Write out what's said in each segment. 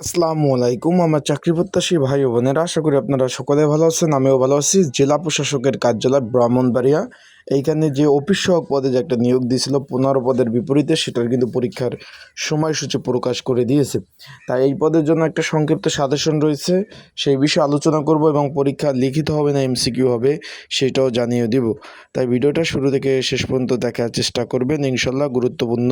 আসসালামু আলাইকুম। আমার চাকরি প্রত্যাশী ভাই ও বোনেরা, আশা করি আপনারা সকলে ভালো আছেন, আমিও ভালো আছি। জেলা প্রশাসকের কার্যালয় ব্রাহ্মণবাড়িয়া। এইখানে যে অফিস সহক পদে যে একটা নিয়োগ দিয়েছিল, পনেরো পদের বিপরীতে সেটার কিন্তু পরীক্ষার সময়সূচি প্রকাশ করে দিয়েছে। তাই এই পদের জন্য একটা সংক্ষিপ্ত সাজেশন রয়েছে। সেই বিষয়ে আলোচনা করব এবং পরীক্ষা লিখিত হবে না, এমসিকিউ হবে, সেটাও জানিয়ে দিব। তাই ভিডিওটা শুরু থেকে শেষ পর্যন্ত দেখার চেষ্টা করবেন। ইনশাল্লাহ গুরুত্বপূর্ণ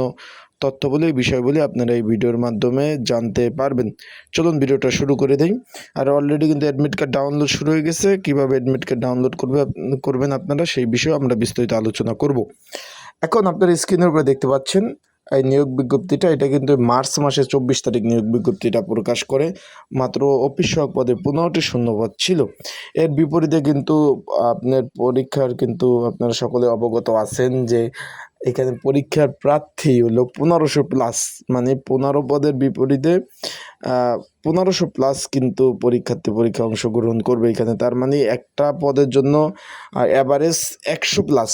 তথ্যবলী বিষয়গুলি আপনারা এই ভিডিওর মাধ্যমে জানতে পারবেন। চলুন ভিডিওটা শুরু করে দিই। আর অলরেডি কিন্তু অ্যাডমিট কার্ড ডাউনলোড শুরু হয়ে গেছে। কীভাবে অ্যাডমিট কার্ড ডাউনলোড করবে করবেন আপনারা সেই বিষয়ে আমরা বিস্তারিত আলোচনা করব। এখন আপনার স্ক্রিনের উপরে দেখতে পাচ্ছেন, এই নিয়োগ বিজ্ঞপ্তিটা। এটা কিন্তু মার্চ মাসের চব্বিশ তারিখ নিয়োগ বিজ্ঞপ্তিটা প্রকাশ করে। মাত্র অফিস সহক পদে পনেরোটি শূন্যপদ ছিল। এর বিপরীতে কিন্তু আপনার পরীক্ষার কিন্তু আপনারা সকলে অবগত আছেন যে এখানে পরীক্ষার প্রার্থী হলো পনেরোশো প্লাস মানে পনেরো পদের বিপরীতে পনেরোশো প্লাস কিন্তু পরীক্ষার্থী পরীক্ষা অংশগ্রহণ করবে এখানে। তার মানে একটা পদের জন্য অ্যাভারেজ একশো প্লাস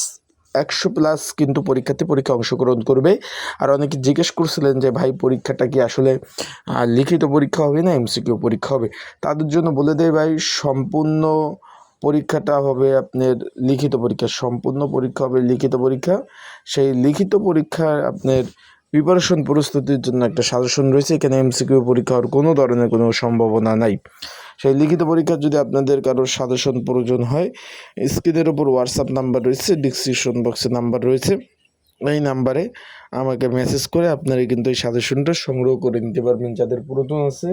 একশো প্লাস কিন্তু পরীক্ষার্থী পরীক্ষা অংশগ্রহণ করবে। আর অনেকে জিজ্ঞেস করছিলেন যে, ভাই, পরীক্ষাটা কি আসলে লিখিত পরীক্ষা হবে না এমসিকিউ পরীক্ষা হবে? তাদের জন্য বলে দেয়, ভাই, সম্পূর্ণ পরীক্ষাটা হবে আপনার লিখিত পরীক্ষা, সম্পূর্ণ পরীক্ষা হবে লিখিত পরীক্ষা। সেই লিখিত পরীক্ষার আপনার প্রিপারেশন প্রস্তুতির জন্য একটা সাজেশন রয়েছে, এখানে এমসিকিউ পরীক্ষা হওয়ার কোনো ধরনের কোনো সম্ভাবনা নাই। সেই লিখিত পরীক্ষার যদি আপনাদের কারোর সাজেশন প্রয়োজন হয় স্ক্রিনের ওপর হোয়াটসঅ্যাপ নাম্বার রয়েছে ডিসক্রিপশন বক্সে নাম্বার রয়েছে। এই নাম্বারে আমাকে মেসেজ করে আপনারা কিন্তু এই সাজেশনটা সংগ্রহ করে নিতে পারবেন। যাদের প্রয়োজন আছে,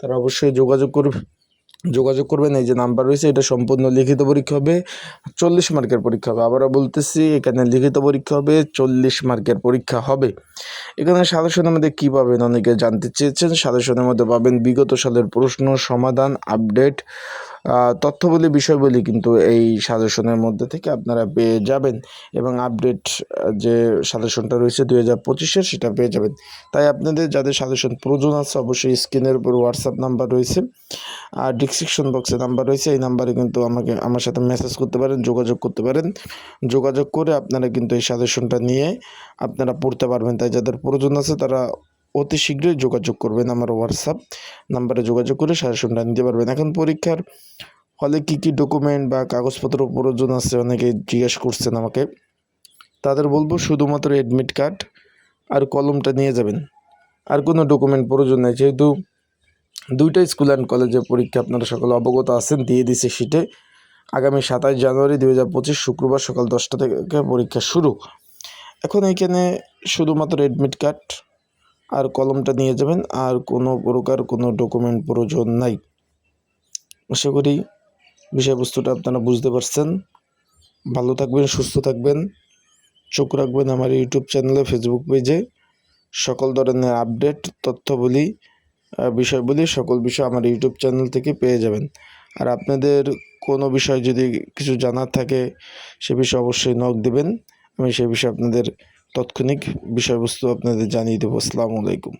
তারা অবশ্যই যোগাযোগ করবে। যোগাযোগ করবেন, এই যে নাম্বার রয়েছে, এটা সম্পূর্ণ লিখিত পরীক্ষা হবে, চল্লিশ মার্কের পরীক্ষা হবে। আবারও বলতেছি, এখানে লিখিত পরীক্ষা হবে, চল্লিশ মার্কের পরীক্ষা হবে। এখানে সাধারণের মধ্যে কী পাবেন অনেকে জানতে চেয়েছেন সাধারণের মধ্যে পাবেন বিগত সালের প্রশ্ন, সমাধান, আপডেট তথ্যবলী বিষয়বলী কিন্তু এই সাজেশনের মধ্যে থেকে আপনারা পেয়ে যাবেন এবং আপডেট যে সাজেশনটা রয়েছে দুই হাজার পঁচিশের সেটা পেয়ে যাবেন। তাই আপনাদের যাদের সাজেশন প্রয়োজন আছে অবশ্যই স্ক্রিনের উপর হোয়াটসঅ্যাপ নাম্বার রয়েছে, আর ডিসক্রিপশন বক্সে নাম্বার রয়েছে, এই নাম্বারে কিন্তু আমাকে, আমার সাথে মেসেজ করতে পারেন, যোগাযোগ করতে পারেন। যোগাযোগ করে আপনারা কিন্তু এই সাজেশনটা নিয়ে আপনারা পড়তে পারবেন। তাই যাদের প্রয়োজন আছে তারা অতি শীঘ্রই যোগাযোগ করবেন আমার হোয়াটসঅ্যাপ নাম্বারে যোগাযোগ করে সাজেশনটা নিতে পারবেন। এখন পরীক্ষার হলে কি কি ডকুমেন্ট বা কাগজপত্র প্রয়োজন আছে অনেকে জিজ্ঞেস করছেন আমাকে। তাদের বলব শুধুমাত্র অ্যাডমিট কার্ড আর কলমটা নিয়ে যাবেন। আর কোনো ডকুমেন্ট প্রয়োজন নেই। যেহেতু দুইটা স্কুল অ্যান্ড কলেজের পরীক্ষা আপনারা সকলে অবগত আছেন, দিয়ে দিছে শীটে আগামী সাতাশ জানুয়ারি দুই হাজার পঁচিশ শুক্রবার সকাল দশটা থেকে পরীক্ষা শুরু। এখন এইখানে শুধুমাত্র অ্যাডমিট কার্ড আর কলমটা নিয়ে যাবেন, আর কোনো প্রকার কোনো ডকুমেন্ট প্রয়োজন নাই। আশা করি বিষয়বস্তুটা আপনারা বুঝতে পারছেন। ভালো থাকবেন, সুস্থ থাকবেন। চোখ রাখবেন আমার ইউটিউব চ্যানেলে ফেসবুক পেজে। সকল ধরনের আপডেট, তথ্যবলী বিষয়বলী সকল বিষয় আমার ইউটিউব চ্যানেল থেকে পেয়ে যাবেন। আর আপনাদের কোনো বিষয় যদি কিছু জানার থাকে, সে বিষয়ে অবশ্যই নক দেবেন। আমি সে বিষয়ে আপনাদের তাৎক্ষণিক বিষয়বস্তু আপনাদের জানিয়ে দেবো। আসসালামু আলাইকুম।